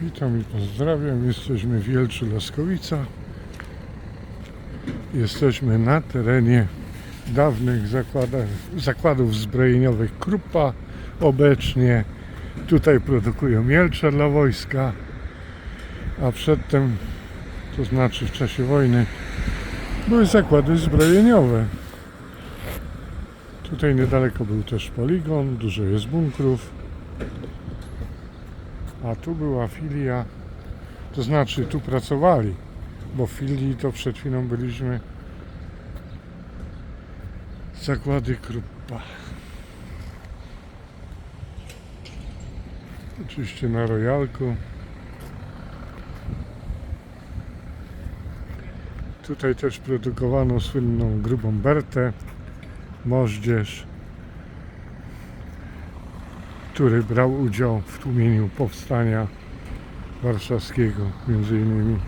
Witam i pozdrawiam. Jesteśmy w Wielczy Laskowica. Jesteśmy na terenie dawnych zakładów zbrojeniowych Krupa obecnie. Tutaj produkują mielcze dla wojska, a przedtem, to znaczy w czasie wojny, były zakłady zbrojeniowe. Tutaj niedaleko był też poligon, dużo jest bunkrów. A tu była filia, to znaczy tu pracowali, bo w filii to przed chwilą byliśmy zakłady Krupa. Oczywiście na rojalku. Tutaj też produkowano słynną grubą Bertę, moździerz, który brał udział w tłumieniu powstania warszawskiego między innymi.